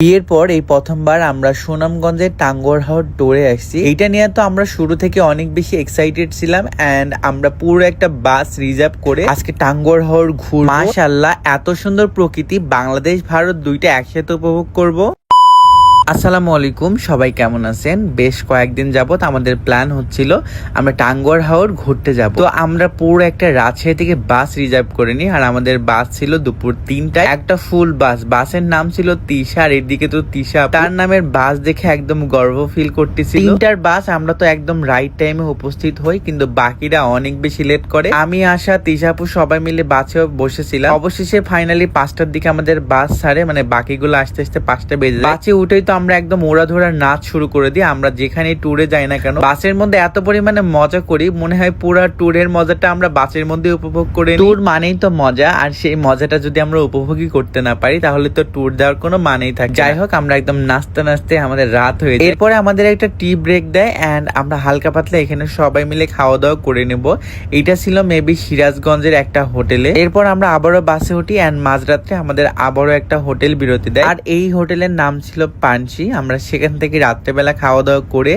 বিয়ের পর এই প্রথমবার আমরা সুনামগঞ্জের টাঙ্গর হাওর টোরে আসছি। এইটা নিয়ে তো আমরা শুরু থেকে অনেক বেশি এক্সাইটেড ছিলাম অ্যান্ড আমরা পুরো একটা বাস রিজার্ভ করে আজকে টাঙ্গর হাওর ঘুর মাশাল্লাহ এত সুন্দর প্রকৃতি, বাংলাদেশ, ভারত দুইটা একসাথে উপভোগ করব। আসসালামু আলাইকুম, সবাই কেমন আছেন? বেশ কয়েকদিন যাবত আমাদের প্ল্যান হচ্ছিল আমরা টাঙ্গর হাওর ঘুরতে যাব। তো আমরা পুরো একটা রাজশাহী থেকে বাস রিজার্ভ করে নিই আর আমাদের বাস ছিল দুপুর তিনটায়। একটা ফুল বাস বাসের নাম ছিল তিশা আর এদিকে তো তিশা। তার নামের বাস দেখে একদম গর্ব ফিল করতেছি তিনটার বাস আমরা তো একদম রাইট টাইমে উপস্থিত হই, কিন্তু বাকিরা অনেক বেশি লেট করে। আমি আসা তিশাপু সবাই মিলে বাসে বসেছিলাম। অবশেষে ফাইনালি পাঁচটার দিকে আমাদের বাস ছাড়ে মানে বাকিগুলো আসতে আসতে পাঁচটা বেজে বাসে উঠেই তো আমরা একদম ওড়াধরার নাচ শুরু করে দিই। আমরা যেখানে ট্যুরে যাই না কেন বাসের মধ্যে এত পরিমাণে মজা করি মনে হয় পুরো ট্যুরের মজাটা আমরা বাসের মধ্যে উপভোগ করে ট্যুর মানেই তো মজা আর সেই মজাটা যদি আমরা উপভোগই করতে না পারি তাহলে তো ট্যুর দেওয়ার কোনো মানেই থাকে যাই হোক আমরা একদম নাচতে নাচতে আমাদের রাত হয়ে যায়। এরপরে আমাদের একটা টি ব্রেক দেয় এন্ড আমরা হালকা পাতলা এখানে সবাই মিলে খাওয়া দাওয়া করে নেব। এটা ছিল মেবি সিরাজগঞ্জের একটা হোটেলে। এরপর আমরা আবারও বাসে উঠি এন্ড মাঝরাত্রে আমাদের আবারও একটা হোটেল বিরতি দেয়। আর এই হোটেলের নাম ছিল পানসি আমরা সেখান থেকে রাত্রেবেলা খাওয়া দাওয়া করে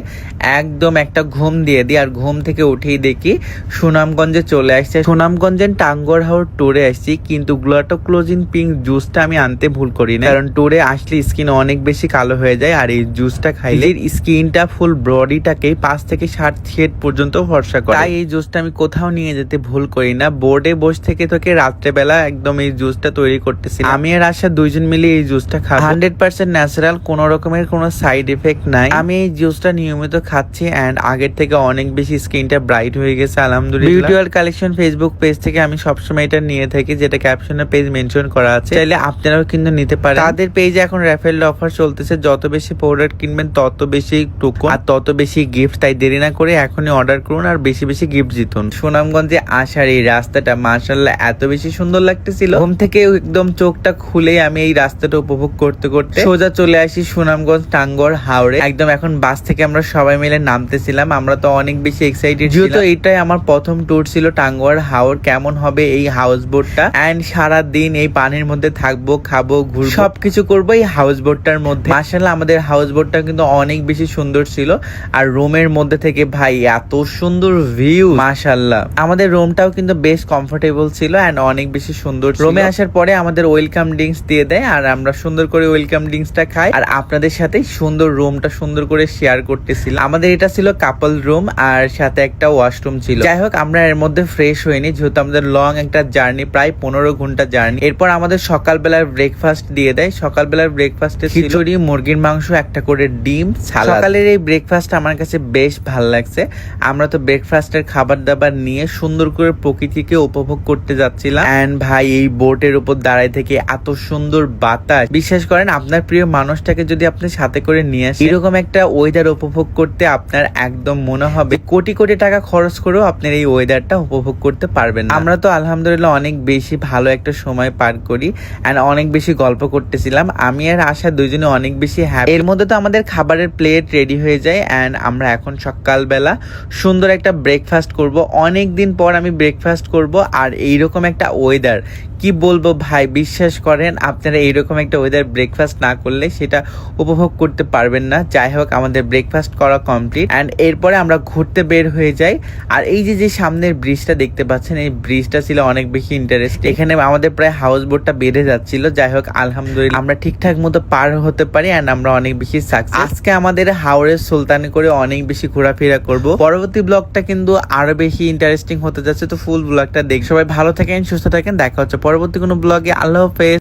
একদম একটা ঘুম দিয়ে দিই, আর ঘুম থেকে উঠেই দেখি সুনামগঞ্জে চলে আসছে। সুনামগঞ্জের টাঙ্গর হাওর ট্যুরে আসছি, কিন্তু গ্লোটো ক্লোজিন পিঙ্ক জুসটা আমি আনতে ভুল করি না কারণ ট্যুরে আসলে স্কিন অনেক বেশি কালো হয়ে যায়, আর এই জুসটা খাইলে স্কিনটা ফুল বডিটাকে পাঁচ থেকে ষাট শেড পর্যন্ত ভরসা করে। তাই এই জুসটা আমি কোথাও নিয়ে যেতে ভুল করি না। বোর্ডে বসে থেকে থেকে রাত্রেবেলা একদম এই জুসটা তৈরি করতেছি আমি আর আশা দুইজন মিলে এই জুসটা খাব। হান্ড্রেড পার্সেন্ট ন্যাচারাল কোন রকমের কোনো সাইড এফেক্ট নাই। আমি এই জুসটা নিয়মিত খাচ্ছি এন্ড আগের থেকে অনেক বেশি স্কিনটা ব্রাইট হয়ে গেছে আলহামদুলিল্লাহ। বিউটিওয়াল কালেকশন ফেসবুক পেজ থেকে আমি সবসময় এটা নিয়ে থাকি যেটা ক্যাপশনের পেজ মেনশন করা আছে। চাইলে আপনারাও কিন্তু নিতে পারেন। তাদের পেজে এখন র্যাফেল অফার চলতেছে। যত বেশি প্রোডাক্ট কিনবেন তত বেশি টোকন আর তত বেশি গিফট তাই দেরি না করে এখনই অর্ডার করুন আর বেশি বেশি গিফট জিতুন। সুনামগঞ্জে আসার এই রাস্তাটা মার্শাল্লাহ এত বেশি সুন্দর লাগতেছিল। ঘুম থেকে একদম চোখটা খুলেই আমি এই রাস্তাটা উপভোগ করতে করতে সোজা চলে আসি সুনামগঞ্জ টাঙ্গর হাওড়ে। একদম এখন বাস থেকে আমরা সবাই মিলে নামতেছিলাম। আমরা তো অনেক বেশি এক্সাইটেড যেহেতু এটাই আমার প্রথম ট্যুর ছিল টাঙ্গর হাওড় কেমন হবে এই হাউস বোটটা এন্ড সারা দিন এই পানির মধ্যে থাকব খাব ঘুরবো। সবকিছু করব এই হাউস বোটটার মধ্যে। মার্শাল্লাহ আমাদের হাউস বোটটা কিন্তু অনেক বেশি সুন্দর ছিল। আর রুমের মধ্যে থেকে ভাই এত সুন্দর ভিউ মাশাল্লাহ আমাদের রুমটাও কিন্তু বেশ কমফোর্টেবল ছিল এন্ড অনেক বেশি সুন্দর রুমে আসার পরে আমাদের ওয়েলকাম ড্রিঙ্কস দিয়ে দেয়। আর আমরা সুন্দর করে ওয়েলকাম ড্রিঙ্কসটা খাই। আর আপনাদের সাথে সুন্দর রুমটা সুন্দর করে শেয়ার করতেছিলাম। আমাদের এটা ছিল কাপল রুম আর সাথে একটা ওয়াশরুম ছিল। যাই হোক, আমরা এর মধ্যে ফ্রেশ হইনি, যেহেতু আমাদের লং একটা জার্নি প্রায় পনেরো ঘণ্টা জার্নি এরপর আমাদের সকালবেলার ব্রেকফাস্ট দিয়ে দেয়। সকালবেলার ব্রেকফাস্টে খিচুড়ি, মুরগির মাংস, একটা করে ডিম সকালের এই ব্রেকফাস্ট আমার কাছে বেশ ভালো লাগছে। আমরা তো ব্রেকফাস্টের খাবার দাবার নিয়ে সুন্দর করে প্রকৃতিকে উপভোগ করতে যাচ্ছিলাম। অ্যান্ড ভাই, এই বোটের উপর দাঁড়ায় থেকে এত সুন্দর বাতাস। বিশ্বাস করেন, আপনার প্রিয় মানুষটাকে যদি আপনি সাথে করে নিয়ে আসেন এরকম একটা ওয়েদার উপভোগ করতে আপনার একদম মনে হবে। কোটি কোটি টাকা খরচ করেও আপনার এই ওয়েদারটা উপভোগ করতে পারবেন আমরা তো আলহামদুলিল্লাহ অনেক বেশি ভালো একটা সময় পার করি এন্ড অনেক বেশি গল্প করতেছিলাম। আমি আর আশা দুজনে অনেক বেশি হ্যাপি এর মধ্যে তো আমাদের খাবারের প্লেট রেডি হয়ে যায় এন্ড আমরা এখন সকালবেলা সুন্দর একটা ব্রেকফাস্ট করব। অনেক দিন পর আমি ব্রেকফাস্ট করব আর এইরকম একটা ওয়েদার কি বলব ভাই? বিশ্বাস করেন, আপনারা এইরকম একটা ওয়েদার ব্রেকফাস্ট না করলে সেটা উপভোগ করতে পারবেন না। যাই হোক, আমাদের ব্রেকফাস্ট করা কমপ্লিট অ্যান্ড এরপরে আমরা ঘুরতে বের হয়ে যাই। আর এই যে যে সামনের ব্রিজটা দেখতে পাচ্ছেন, এই ব্রিজটা ছিল অনেক বেশি ইন্টারেস্ট এখানে আমাদের প্রায় হাউস বোটটা বেড়ে যাচ্ছিল। যাই হোক, আলহামদুলিল্লাহ, আমরা ঠিকঠাক মতো পার হতে পারি অ্যান্ড আমরা অনেক বেশি সাকসেস আজকে আমাদের হাওড়ের সুলতানি করে অনেক বেশি ঘোরাফেরা করব। পরবর্তী ব্লগটা কিন্তু আরও বেশি ইন্টারেস্টিং হতে যাচ্ছে। তো ফুল ব্লগটা দেখ সবাই ভালো থাকেন, সুস্থ থাকেন। দেখা হচ্ছে পরবর্তী কোনো ব্লগে আল্লাহ হাফেজ।